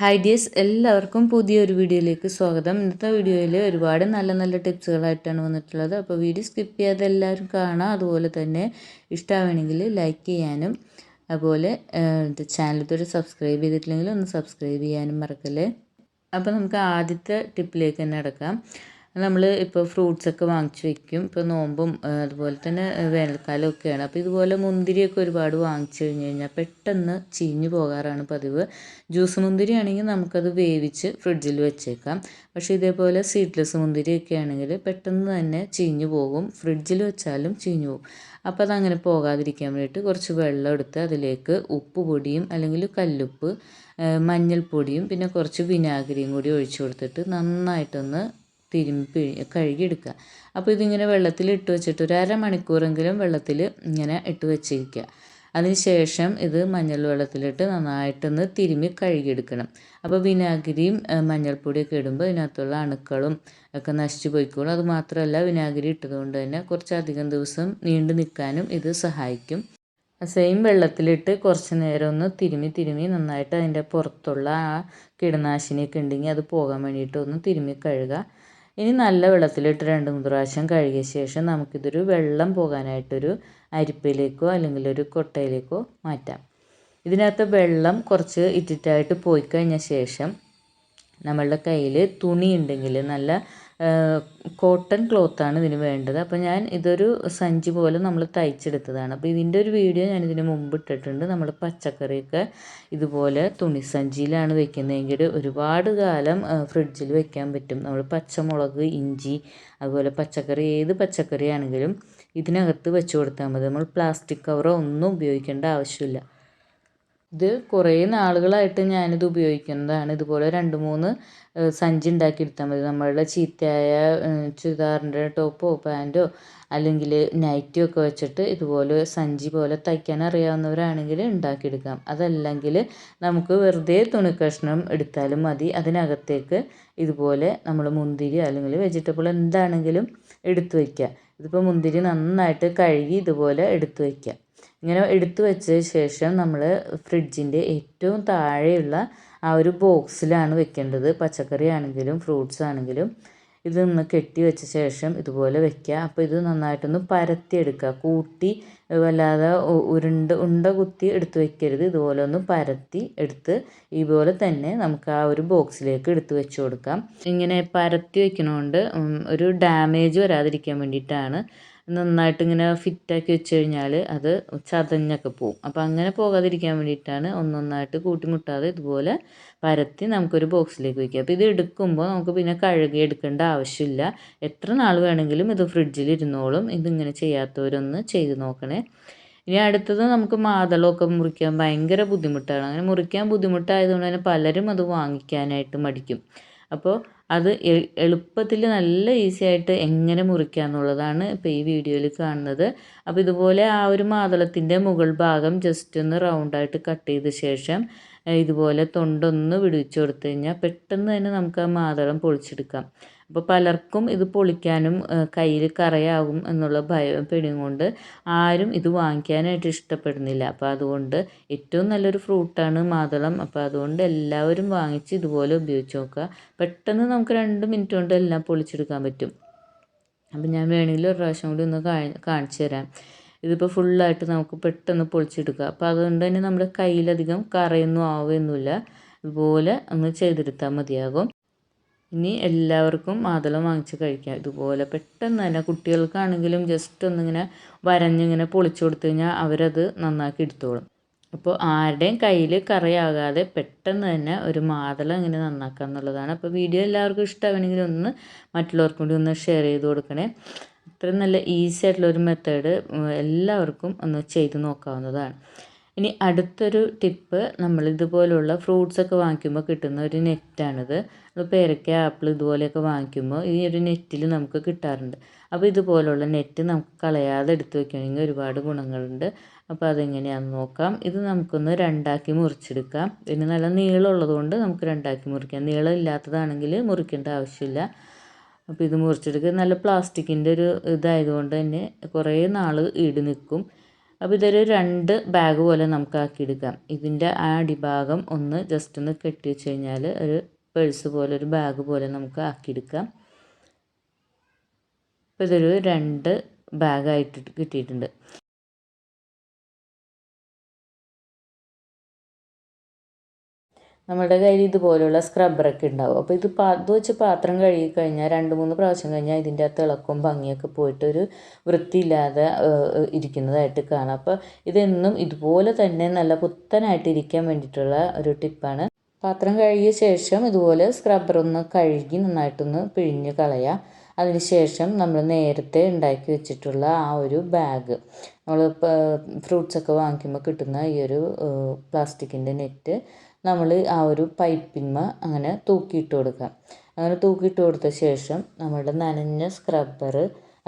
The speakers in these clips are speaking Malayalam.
ഹായ് ഡിയേഴ്സ് എല്ലാവർക്കും പുതിയൊരു വീഡിയോയിലേക്ക് സ്വാഗതം. ഇന്നത്തെ വീഡിയോയിൽ ഒരുപാട് നല്ല നല്ല ടിപ്സുകളായിട്ടാണ് വന്നിട്ടുള്ളത്. അപ്പോൾ വീഡിയോ സ്കിപ്പ് ചെയ്യാതെ എല്ലാവരും കാണാം. അതുപോലെ തന്നെ ഇഷ്ടമാണെങ്കിൽ ലൈക്ക് ചെയ്യാനും അതുപോലെ ഇതൊരു സബ്സ്ക്രൈബ് ചെയ്തിട്ടില്ലെങ്കിൽ ഒന്ന് സബ്സ്ക്രൈബ് ചെയ്യാനും മറക്കല്ലേ? അപ്പോൾ നമുക്ക് ആദ്യത്തെ ടിപ്പിലേക്ക് തന്നെ അടക്കാം. നമ്മൾ ഇപ്പോൾ ഫ്രൂട്ട്സൊക്കെ വാങ്ങിച്ച് വെക്കും. ഇപ്പോൾ നോമ്പും അതുപോലെ തന്നെ വേനൽക്കാലമൊക്കെയാണ് അപ്പോൾ ഇതുപോലെ മുന്തിരിയൊക്കെ ഒരുപാട് വാങ്ങിച്ചു കഴിഞ്ഞ് കഴിഞ്ഞാൽ പെട്ടെന്ന് ചീഞ്ഞു പോകാറാണ് പതിവ്. ജ്യൂസ് മുന്തിരി ആണെങ്കിൽ നമുക്കത് വേവിച്ച് ഫ്രിഡ്ജിൽ വെച്ചേക്കാം. പക്ഷേ ഇതേപോലെ സീഡ്ലെസ് മുന്തിരിയൊക്കെ ആണെങ്കിൽ പെട്ടെന്ന് തന്നെ ചീഞ്ഞു പോകും. ഫ്രിഡ്ജിൽ വെച്ചാലും ചീഞ്ഞു പോകും. അപ്പോൾ അതങ്ങനെ പോകാതിരിക്കാൻ വേണ്ടിയിട്ട് കുറച്ച് വെള്ളം എടുത്ത് അതിലേക്ക് ഉപ്പ് പൊടിയും അല്ലെങ്കിൽ കല്ലുപ്പ് മഞ്ഞൾപ്പൊടിയും പിന്നെ കുറച്ച് വിനാഗിരിയും കൂടി ഒഴിച്ചു കൊടുത്തിട്ട് നന്നായിട്ടൊന്ന് തിരുമ്പി കഴുകിയെടുക്കുക. അപ്പോൾ ഇതിങ്ങനെ വെള്ളത്തിൽ ഇട്ട് വെച്ചിട്ട് ഒരു അരമണിക്കൂറെങ്കിലും വെള്ളത്തിൽ ഇങ്ങനെ ഇട്ട് വെച്ചിരിക്കുക. അതിനുശേഷം ഇത് മഞ്ഞൾ വെള്ളത്തിലിട്ട് നന്നായിട്ടൊന്ന് തിരുമ്മി കഴുകിയെടുക്കണം. അപ്പോൾ വിനാഗിരിയും മഞ്ഞൾപ്പൊടിയൊക്കെ ഇടുമ്പോൾ ഇതിനകത്തുള്ള അണുക്കളും ഒക്കെ നശിച്ചു പോയിക്കോളും. അത് മാത്രമല്ല വിനാഗിരി ഇട്ടതുകൊണ്ട് തന്നെ കുറച്ചധികം ദിവസം നീണ്ടു നിൽക്കാനും ഇത് സഹായിക്കും. സെയിം വെള്ളത്തിലിട്ട് കുറച്ച് നേരം ഒന്ന് തിരുമ്മി തിരുമ്മി നന്നായിട്ട് അതിന്റെ പുറത്തുള്ള ആ കീടനാശിനിയൊക്കെ ഉണ്ടെങ്കിൽ അത് പോകാൻ വേണ്ടിയിട്ട് ഒന്ന് തിരുമ്മി കഴുകുക. ഇനി നല്ല വെള്ളത്തിലിട്ട് രണ്ട് മൂന്ന് പ്രാവശ്യം കഴുകിയ ശേഷം നമുക്കിതൊരു വെള്ളം പോകാനായിട്ടൊരു അരിപ്പയിലേക്കോ അല്ലെങ്കിൽ ഒരു കൊട്ടയിലേക്കോ മാറ്റാം. ഇതിനകത്ത് വെള്ളം കുറച്ച് ഇറ്റിറ്റായിട്ട് പോയി കഴിഞ്ഞ ശേഷം നമ്മളുടെ കയ്യിൽ തുണി ഉണ്ടെങ്കിൽ നല്ല കോട്ടൺ ക്ലോത്താണ് ഇതിന് വേണ്ടത്. അപ്പോൾ ഞാൻ ഇതൊരു സഞ്ചി പോലെ നമ്മൾ തയ്ച്ചെടുത്തതാണ്. അപ്പോൾ ഇതിന്റെ ഒരു വീഡിയോ ഞാൻ ഇതിന് മുമ്പ് ഇട്ടിട്ടുണ്ട്. നമ്മൾ പച്ചക്കറിയൊക്കെ ഇതുപോലെ തുണി സഞ്ചിയിലാണ് വെക്കുന്നതെങ്കിൽ ഒരുപാട് കാലം ഫ്രിഡ്ജിൽ വെക്കാൻ പറ്റും. നമ്മൾ പച്ചമുളക് ഇഞ്ചി അതുപോലെ പച്ചക്കറി ഏത് പച്ചക്കറിയാണെങ്കിലും ഇതിനകത്ത് വെച്ച് കൊടുത്താൽ മതി. നമ്മൾ പ്ലാസ്റ്റിക് കവറോ ഒന്നും ഉപയോഗിക്കേണ്ട ആവശ്യമില്ല. ഇത് കുറേ നാളുകളായിട്ട് ഞാനിത് ഉപയോഗിക്കുന്നതാണ്. ഇതുപോലെ രണ്ട് മൂന്ന് സഞ്ചി ഉണ്ടാക്കിയെടുത്താൽ മതി. നമ്മളുടെ ചീത്തയായ ചുരിദാറിന്റെ ടോപ്പോ പാന്റോ അല്ലെങ്കിൽ നൈറ്റിയോ ഒക്കെ വെച്ചിട്ട് ഇതുപോലെ സഞ്ചി പോലെ തയ്ക്കാൻ അറിയാവുന്നവരാണെങ്കിൽ ഉണ്ടാക്കിയെടുക്കാം. അതല്ലെങ്കിൽ നമുക്ക് വെറുതെ തുണി കഷ്ണം എടുത്താലും മതി. അതിനകത്തേക്ക് ഇതുപോലെ നമ്മൾ മുന്തിരി അല്ലെങ്കിൽ വെജിറ്റബിൾ എന്താണെങ്കിലും എടുത്തു വയ്ക്കുക. ഇതിപ്പോൾ മുന്തിരി നന്നായിട്ട് കഴുകി ഇതുപോലെ എടുത്തു വയ്ക്കുക. ഇങ്ങനെ എടുത്തു വെച്ച ശേഷം നമ്മൾ ഫ്രിഡ്ജിന്റെ ഏറ്റവും താഴെയുള്ള ആ ഒരു ബോക്സിലാണ് വെക്കേണ്ടത്. പച്ചക്കറി ആണെങ്കിലും ഫ്രൂട്ട്സ് ആണെങ്കിലും. ഇത് ഇതൊന്ന് കെട്ടി വെച്ച ശേഷം ഇതുപോലെ വെക്കുക അപ്പോൾ ഇത് നന്നായിട്ടൊന്ന് പരത്തിയെടുക്കുക. കൂട്ടി വല്ലാതെ ഉരുണ്ട് ഉണ്ട കുത്തി എടുത്ത് വെക്കരുത്. ഇതുപോലെ ഒന്ന് പരത്തി എടുത്ത് ഇതുപോലെ തന്നെ നമുക്ക് ആ ഒരു ബോക്സിലേക്ക് എടുത്ത് വെച്ച് കൊടുക്കാം. ഇങ്ങനെ പരത്തി വെക്കണോണ്ട് ഒരു ഡാമേജ് വരാതിരിക്കാൻ വേണ്ടിയിട്ടാണ് നന്നായിട്ട് ഇങ്ങനെ ഫിറ്റാക്കി വെച്ച് കഴിഞ്ഞാൽ അത് ചതഞ്ഞൊക്കെ പോവും. അപ്പോൾ അങ്ങനെ പോകാതിരിക്കാൻ വേണ്ടിയിട്ടാണ് ഒന്നൊന്നായിട്ട് കൂട്ടിമുട്ടാതെ ഇതുപോലെ പരത്തി നമുക്കൊരു ബോക്സിലേക്ക് വയ്ക്കുക അപ്പോൾ ഇത് എടുക്കുമ്പോൾ നമുക്ക് പിന്നെ കഴുകി എടുക്കേണ്ട ആവശ്യമില്ല. എത്ര നാൾ വേണമെങ്കിലും ഇത് ഫ്രിഡ്ജിൽ ഇരുന്നോളും. ഇതിങ്ങനെ ചെയ്യാത്തവരൊന്ന് ചെയ്ത് നോക്കണേ. ഇനി അടുത്തത് നമുക്ക് മാതളമൊക്കെ മുറിക്കാൻ ഭയങ്കര ബുദ്ധിമുട്ടാണ്. അങ്ങനെ മുറിക്കാൻ ബുദ്ധിമുട്ടായതുകൊണ്ട് തന്നെ പലരും അത് വാങ്ങിക്കാനായിട്ട് മടിക്കും. അപ്പോൾ അത് എളുപ്പത്തിൽ നല്ല ഈസി ആയിട്ട് എങ്ങനെ മുറിക്കുക എന്നുള്ളതാണ് ഇപ്പോൾ ഈ വീഡിയോയിൽ കാണുന്നത്. അപ്പോൾ ഇതുപോലെ ആ ഒരു മാതളത്തിന്റെ മുകൾ ഭാഗം ജസ്റ്റ് ഒന്ന് റൗണ്ടായിട്ട് കട്ട് ചെയ്ത ശേഷം ഇതുപോലെ തൊണ്ടൊന്ന് വിടുവിച്ച് കൊടുത്തു കഴിഞ്ഞാൽ പെട്ടെന്ന് തന്നെ നമുക്ക് ആ മാതളം പൊളിച്ചെടുക്കാം. അപ്പോൾ പലർക്കും ഇത് പൊളിക്കാനും കയ്യിൽ കറയാകും എന്നുള്ള ഭയം പേടിയും കൊണ്ട് ആരും ഇത് വാങ്ങിക്കാനായിട്ട് ഇഷ്ടപ്പെടുന്നില്ല. അപ്പോൾ അതുകൊണ്ട് ഏറ്റവും നല്ലൊരു ഫ്രൂട്ടാണ് മാതളം. അപ്പോൾ അതുകൊണ്ട് എല്ലാവരും വാങ്ങിച്ച് ഇതുപോലെ ഉപയോഗിച്ച് നോക്കുക. പെട്ടെന്ന് നമുക്ക് രണ്ട് മിനിറ്റ് കൊണ്ട് എല്ലാം പൊളിച്ചെടുക്കാൻ പറ്റും. അപ്പം ഞാൻ വേണമെങ്കിൽ ഒരു പ്രാവശ്യം കൂടി ഒന്ന് കാണിച്ചു തരാം. ഇതിപ്പോൾ ഫുള്ളായിട്ട് നമുക്ക് പെട്ടെന്ന് പൊളിച്ചെടുക്കാം അപ്പോൾ അതുകൊണ്ട് തന്നെ നമ്മുടെ കയ്യിലധികം കറയൊന്നും ആവുകയൊന്നുമില്ല. ഇതുപോലെ ഒന്ന് ചെയ്തെടുത്താൽ മതിയാകും. ഇനി എല്ലാവർക്കും മാതളം വാങ്ങിച്ച് കഴിക്കാം. ഇതുപോലെ പെട്ടെന്ന് തന്നെ കുട്ടികൾക്കാണെങ്കിലും ജസ്റ്റ് ഒന്നിങ്ങനെ വരഞ്ഞിങ്ങനെ പൊളിച്ചു കൊടുത്തു കഴിഞ്ഞാൽ അവരത് നന്നാക്കി എടുത്തോളും. അപ്പോൾ ആരുടെയും കയ്യിൽ കറിയാകാതെ പെട്ടെന്ന് തന്നെ ഒരു മാതളം ഇങ്ങനെ നന്നാക്കുക എന്നുള്ളതാണ്. അപ്പോൾ വീഡിയോ എല്ലാവർക്കും ഇഷ്ടമാണെങ്കിൽ ഒന്ന് മറ്റുള്ളവർക്കും കൂടി ഒന്ന് ഷെയർ ചെയ്ത് കൊടുക്കണേ. ഇത്രയും നല്ല ഈസി ആയിട്ടുള്ള ഒരു മെത്തേഡ് എല്ലാവർക്കും ഒന്ന് ചെയ്ത് നോക്കാവുന്നതാണ്. ഇനി അടുത്തൊരു ടിപ്പ് നമ്മൾ ഇതുപോലുള്ള ഫ്രൂട്ട്സൊക്കെ വാങ്ങിക്കുമ്പോൾ കിട്ടുന്ന ഒരു നെറ്റാണിത് പേരയ്ക്ക ആപ്പിൾ ഇതുപോലെയൊക്കെ വാങ്ങിക്കുമ്പോൾ ഈ ഒരു നെറ്റിൽ നമുക്ക് കിട്ടാറുണ്ട്. അപ്പോൾ ഇതുപോലുള്ള നെറ്റ് നമുക്ക് കളയാതെ എടുത്ത് വയ്ക്കുകയാണെങ്കിൽ ഒരുപാട് ഗുണങ്ങളുണ്ട്. അപ്പോൾ അതെങ്ങനെയാണെന്ന് നോക്കാം. ഇത് നമുക്കൊന്ന് രണ്ടാക്കി മുറിച്ചെടുക്കാം. പിന്നെ നല്ല നീളമുള്ളത് കൊണ്ട് നമുക്ക് രണ്ടാക്കി മുറിക്കാം. നീളം ഇല്ലാത്തതാണെങ്കിൽ മുറിക്കേണ്ട ആവശ്യമില്ല. അപ്പോൾ ഇത് മുറിച്ചെടുക്കുക. നല്ല പ്ലാസ്റ്റിക്കിന്റെ ഒരു ഇതായതുകൊണ്ട് തന്നെ കുറേ നാൾ ഈട് നിൽക്കും. അപ്പോൾ ഇതൊരു രണ്ട് ബാഗ് പോലെ നമുക്ക് ആക്കിയെടുക്കാം ഇതിന്റെ ആ അടിഭാഗം ഒന്ന് ജസ്റ്റ് ഒന്ന് കെട്ടി വെച്ച് കഴിഞ്ഞാൽ ഒരു പേഴ്സ് പോലെ ഒരു ബാഗ് പോലെ നമുക്ക് ആക്കിയെടുക്കാം. അപ്പോൾ ഇതൊരു രണ്ട് ബാഗായിട്ട് കിട്ടിയിട്ടുണ്ട്. നമ്മുടെ കയ്യിൽ ഇതുപോലുള്ള സ്ക്രബ്ബറൊക്കെ ഉണ്ടാവും. അപ്പോൾ ഇത് ഇത് വെച്ച് പാത്രം കഴുകി കഴിഞ്ഞാൽ രണ്ട് മൂന്ന് പ്രാവശ്യം കഴിഞ്ഞാൽ ഇതിന്റെ ആ തിളക്കവും ഭംഗിയൊക്കെ പോയിട്ട് ഒരു വൃത്തിയില്ലാതെ ഇരിക്കുന്നതായിട്ട് കാണാം. അപ്പോൾ ഇതെന്നും ഇതുപോലെ തന്നെ നല്ല പുത്തനായിട്ട് ഇരിക്കാൻ വേണ്ടിയിട്ടുള്ള ഒരു ടിപ്പാണ് പാത്രം കഴുകിയ ശേഷം ഇതുപോലെ സ്ക്രബ്ബർ ഒന്ന് കഴുകി നന്നായിട്ടൊന്ന് പിഴിഞ്ഞ് കളയാം. അതിനുശേഷം നമ്മൾ നേരത്തെ ഉണ്ടാക്കി വെച്ചിട്ടുള്ള ആ ഒരു ബാഗ് നമ്മൾ ഫ്രൂട്ട്സൊക്കെ വാങ്ങിക്കുമ്പോൾ കിട്ടുന്ന ഈ ഒരു പ്ലാസ്റ്റിക്കിന്റെ നെറ്റ് നമ്മൾ ആ ഒരു പൈപ്പിന്മ അങ്ങനെ തൂക്കിയിട്ട് കൊടുക്കുക. അങ്ങനെ തൂക്കിയിട്ട് കൊടുത്ത ശേഷം നമ്മുടെ നനഞ്ഞ സ്ക്രബ്ബർ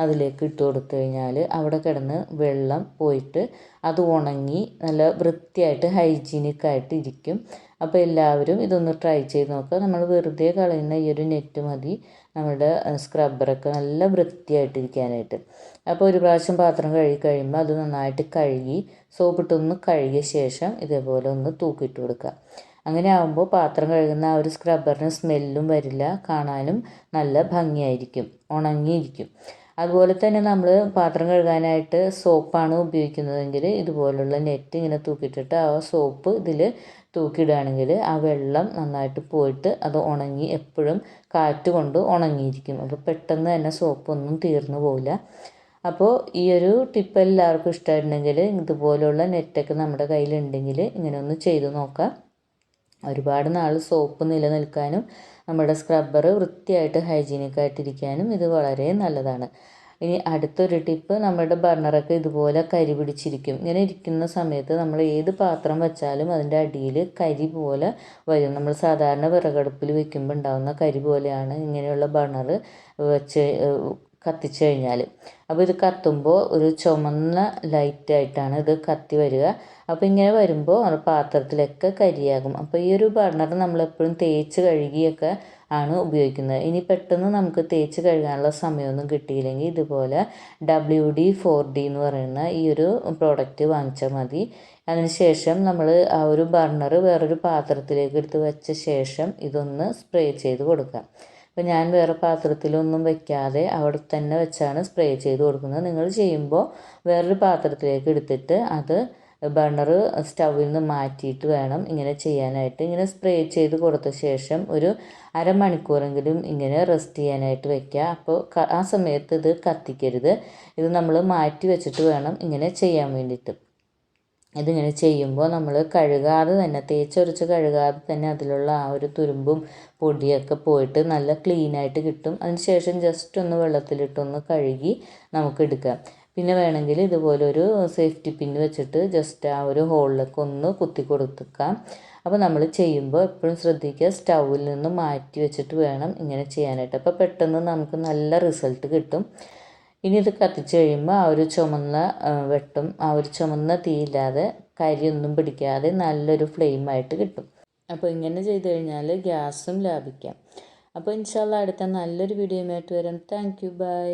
അതിലേക്ക് ഇട്ട് കൊടുത്തു കഴിഞ്ഞാൽ അവിടെ കിടന്ന് വെള്ളം പോയിട്ട് അത് ഉണങ്ങി നല്ല വൃത്തിയായിട്ട് ഹൈജീനിക് ആയിട്ട് ഇരിക്കും. അപ്പോൾ എല്ലാവരും ഇതൊന്ന് ട്രൈ ചെയ്ത് നോക്കുക. നമ്മൾ വെറുതെ കളയുന്ന ഈ ഒരു നെറ്റ് മതി. നമ്മുടെ സ്ക്രബ്ബറൊക്കെ നല്ല വൃത്തിയായിട്ടിരിക്കാനായിട്ട് അപ്പോൾ ഒരു പ്രാവശ്യം പാത്രം കഴുകി കഴിയുമ്പോൾ അത് നന്നായിട്ട് കഴുകി സോപ്പിട്ടൊന്ന് കഴുകിയ ശേഷം ഇതേപോലെ ഒന്ന് തൂക്കിയിട്ട് കൊടുക്കുക. അങ്ങനെ ആകുമ്പോൾ പാത്രം കഴുകുന്ന ആ ഒരു സ്ക്രബ്ബറിന് സ്മെല്ലും വരില്ല. കാണാനും നല്ല ഭംഗിയായിരിക്കും. ഉണങ്ങിയിരിക്കും. അതുപോലെ തന്നെ നമ്മൾ പാത്രം കഴുകാനായിട്ട് സോപ്പാണ് ഉപയോഗിക്കുന്നതെങ്കിൽ ഇതുപോലുള്ള നെറ്റ് ഇങ്ങനെ തൂക്കിയിട്ടിട്ട് ആ സോപ്പ് ഇതിൽ തൂക്കിയിടുകയാണെങ്കിൽ ആ വെള്ളം നന്നായിട്ട് പോയിട്ട് അത് ഉണങ്ങി എപ്പോഴും കാറ്റ് കൊണ്ട് ഉണങ്ങിയിരിക്കും. അപ്പോൾ പെട്ടെന്ന് തന്നെ സോപ്പൊന്നും തീർന്നു പോവില്ല. അപ്പോൾ ഈ ഒരു ടിപ്പ് എല്ലാവർക്കും ഇഷ്ടമായിട്ടുണ്ടെങ്കിൽ ഇതുപോലുള്ള നെറ്റൊക്കെ നമ്മുടെ കയ്യിലുണ്ടെങ്കിൽ ഇങ്ങനെ ഒന്ന് ചെയ്തു നോക്കാം. ഒരുപാട് നാൾ സോപ്പ് നിലനിൽക്കാനും നമ്മുടെ സ്ക്രബ്ബർ വൃത്തിയായിട്ട് ഹൈജീനിക് ആയിട്ടിരിക്കാനും ഇത് വളരെ നല്ലതാണ്. ഇനി അടുത്തൊരു ടിപ്പ് നമ്മുടെ ബർണറൊക്കെ ഇതുപോലെ കരി പിടിച്ചിരിക്കും. ഇങ്ങനെ ഇരിക്കുന്ന സമയത്ത് നമ്മൾ ഏത് പാത്രം വെച്ചാലും അതിന്റെ അടിയിൽ കരി പോലെ വരും. നമ്മൾ സാധാരണ വിറകടുപ്പിൽ വെക്കുമ്പോൾ ഉണ്ടാകുന്ന കരി പോലെയാണ് ഇങ്ങനെയുള്ള ബർണർ വെച്ച് കത്തിച്ചു കഴിഞ്ഞാൽ അപ്പോൾ ഇത് കത്തുമ്പോൾ ഒരു ചുമന്ന ലൈറ്റായിട്ടാണ് ഇത് കത്തി വരിക. അപ്പോൾ ഇങ്ങനെ വരുമ്പോൾ പാത്രത്തിലൊക്കെ കരിയാകും. അപ്പോൾ ഈ ഒരു ബർണർ നമ്മളെപ്പോഴും തേച്ച് കഴുകിയൊക്കെ ആണ് ഉപയോഗിക്കുന്നത്. ഇനി പെട്ടെന്ന് നമുക്ക് തേച്ച് കഴുകാനുള്ള സമയമൊന്നും കിട്ടിയില്ലെങ്കിൽ ഇതുപോലെ ഡബ്ല്യു ഡി ഫോർ ഡി എന്ന് പറയുന്ന ഈ ഒരു പ്രോഡക്റ്റ് വാങ്ങിച്ചാൽ മതി. അതിനുശേഷം നമ്മൾ ആ ഒരു ബർണർ വേറൊരു പാത്രത്തിലേക്ക് എടുത്ത് വെച്ച ശേഷം ഇതൊന്ന് സ്പ്രേ ചെയ്ത് കൊടുക്കാം അപ്പോൾ ഞാൻ വേറെ പാത്രത്തിലൊന്നും വെക്കാതെ അവിടെ തന്നെ വെച്ചാണ് സ്പ്രേ ചെയ്ത് കൊടുക്കുന്നത്. നിങ്ങൾ ചെയ്യുമ്പോൾ വേറൊരു പാത്രത്തിലേക്ക് എടുത്തിട്ട് അത് ബർണർ സ്റ്റൗവിൽ നിന്ന് മാറ്റിയിട്ട് വേണം ഇങ്ങനെ ചെയ്യാനായിട്ട്. ഇങ്ങനെ സ്പ്രേ ചെയ്ത് കൊടുത്ത ശേഷം ഒരു അരമണിക്കൂറെങ്കിലും ഇങ്ങനെ റെസ്റ്റ് ചെയ്യാനായിട്ട് വെക്കുക. അപ്പോൾ ആ സമയത്ത് ഇത് കത്തിക്കരുത്. ഇത് നമ്മൾ മാറ്റി വെച്ചിട്ട് വേണം ഇങ്ങനെ ചെയ്യാൻ വേണ്ടിയിട്ട്. ഇതിങ്ങനെ ചെയ്യുമ്പോൾ നമ്മൾ കഴുകാതെ തന്നെ തേച്ചൊരച്ച് കഴുകാതെ തന്നെ അതിലുള്ള ആ ഒരു തുരുമ്പും പൊടിയൊക്കെ പോയിട്ട് നല്ല ക്ലീനായിട്ട് കിട്ടും. അതിന് ശേഷം ജസ്റ്റ് ഒന്ന് വെള്ളത്തിലിട്ടൊന്ന് കഴുകി നമുക്ക് എടുക്കാം. പിന്നെ വേണമെങ്കിൽ ഇതുപോലെ ഒരു സേഫ്റ്റി പിൻ വെച്ചിട്ട് ജസ്റ്റ് ആ ഒരു ഹോളിലൊക്കെ ഒന്ന് കുത്തി കൊടുത്തേക്കാം അപ്പോൾ നമ്മൾ ചെയ്യുമ്പോൾ എപ്പോഴും ശ്രദ്ധിക്കുക സ്റ്റൗവിൽ നിന്ന് മാറ്റി വെച്ചിട്ട് വേണം ഇങ്ങനെ ചെയ്യാനായിട്ട്. അപ്പോൾ പെട്ടെന്ന് നമുക്ക് നല്ല റിസൾട്ട് കിട്ടും. ഇനി ഇത് കത്തിച്ച് കഴിയുമ്പോൾ ആ ഒരു ചുമന്ന വെട്ടും ആ ഒരു ചുമന്ന തീയില്ലാതെ കരിയൊന്നും പിടിക്കാതെ നല്ലൊരു ഫ്ലെയിമായിട്ട് കിട്ടും. അപ്പോൾ ഇങ്ങനെ ചെയ്ത് കഴിഞ്ഞാൽ ഗ്യാസും ലാഭിക്കാം. അപ്പോൾ ഇൻഷാല്ല അടുത്ത നല്ലൊരു വീഡിയോയുമായിട്ട് വരാം. Thank you by